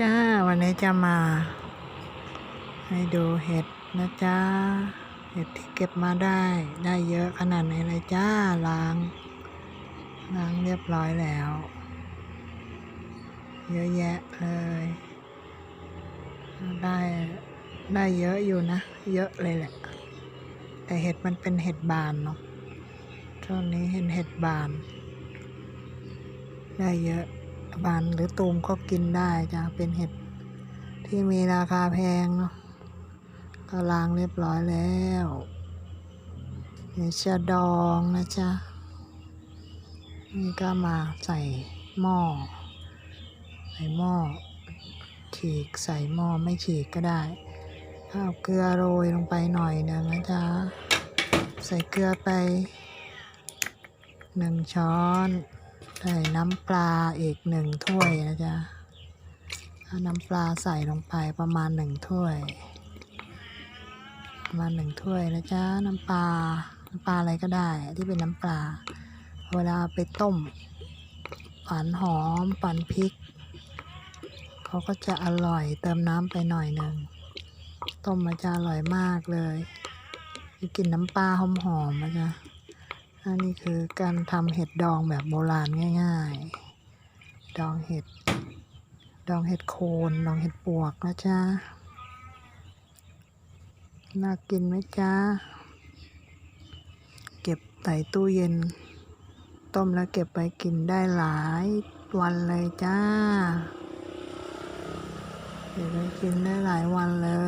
จ้า วันนี้จะมา ให้ดูเห็ดนะจ้า เห็ดที่เก็บมาได้ ได้เยอะขนาดไหนเลยจ้า ล้าง ล้างเรียบร้อยแล้ว เยอะแยะเลย ได้ ได้เยอะอยู่นะ เยอะเลยแหละ แต่เห็ดมันเป็นเห็ดบานเนาะช่วงนี้เห็นเห็ดบาน ได้เยอะ บานหรือตูมก็กินได้จ้ะเป็นเห็ดที่มีราคาแพงเนาะก็ล้างเรียบร้อยแล้วนี่ชะดองนะจ๊ะนี่ก็มาใส่หม้อใส่หม้อฉีกใส่หม้อไม่ฉีกก็ได้เอาเกลือโรยลงไปหน่อยนึงนะจ๊ะใส่เกลือไปหนึ่งช้อน ใส่น้ำปลาอีกหนึ่งถ้วยนะจ๊ะเอาน้ำปลาใส่ลงไปประมาณหนึ่งถ้วย ประมาณหนึ่งถ้วยนะจ๊ะน้ำปลา น้ำปลาอะไรก็ได้ที่เป็นน้ำปลา เวลาไปต้มปั่นหอมปั่นพริก เขาก็จะอร่อยเติมน้ำไปหน่อยหนึ่ง ต้มมันจะอร่อยมากเลยกลิ่นน้ำปลาหอมๆนะจ๊ะ อันนี้คือการทำเห็ดดองแบบโบราณง่าย ๆ ดองเห็ด ดองเห็ดโคน ดองเห็ดปวกนะจ๊ะ น่ากินไหมจ๊ะ เก็บใส่ตู้เย็น ต้มแล้วเก็บไปกินได้หลายวันเลยจ้า เก็บไปกินได้หลายวันเลย